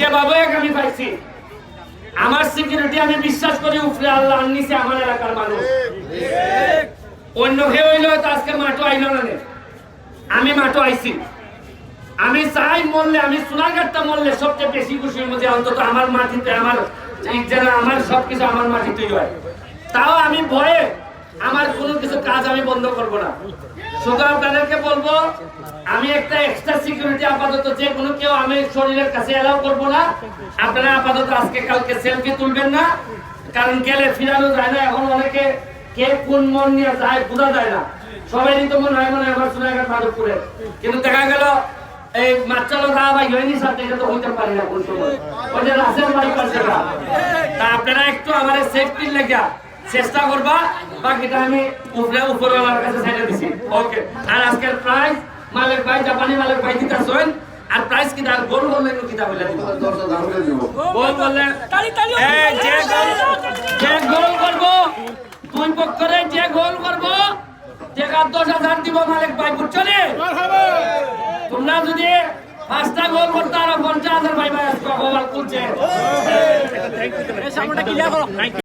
যেভাবে আমি পাইছি, আমার সিকিউরিটি আমি বিশ্বাস করি উপরে আল্লাহ নিচে আমার এলাকার মানুষ। অন্য কেউ হইলে হয়তো আজকে মাঠও আইল না। আমি মাঠও আইছি। আমি চাই মরলে, আমি সোনারঘাটটা মরলে সবচেয়ে বেশি খুশির মধ্যে অন্তত আমার মাটিতে আমার যেন আমার সবকিছু আমার মাটিতেই হয়। তাও আমি ভয়ে আমার কোনো কিছু কাজ আমি বন্ধ করব না। সুতরাং তাদেরকে বলব, আমি একটা এক্সট্রা সিকিউরিটি আপাতত যে কোনো কেউ আমি শরীরের কাছে এলাও করব না। আপনারা আপাতত আজকে কালকে সেলফি তুলবেন না, কারণ গেলে ফিরানো যায় না। এখন অনেকে কে কোন মন নিয়ে যায় বোঝা যায় না। সবাই তো মনে হয় মনে হয় আমার সোনাঘাট মাধবপুরে। কিন্তু দেখা গেল, এই মাচালো দা বা ইউনি সাথে এটা তো হইতে পারে না কোন সময়। ওই যে রাসেল করছে না। তা আপনারা একটু আমার সেফটির লেগে চেষ্টা করবা, বাকিটা আমি উপরে উপরওয়ালার কাছে ছেড়ে দিছি। ওকে আর আজকের প্রাইস মালিক ভাই, জাপানি মালিক ভাই দিতা দিতেছেন আর প্রাইস কি? আর গোল বললে কি তা বলে দিব। গোল বললে এই, যে গোল যে গোল করব, দুই পক্ষরে যে গোল করব টাকা দশ হাজার দিব মালিক ভাই? তোমরা যদি পাঁচটা গোল করতে আরও পঞ্চাশ হাজার ভাই ভাই গোল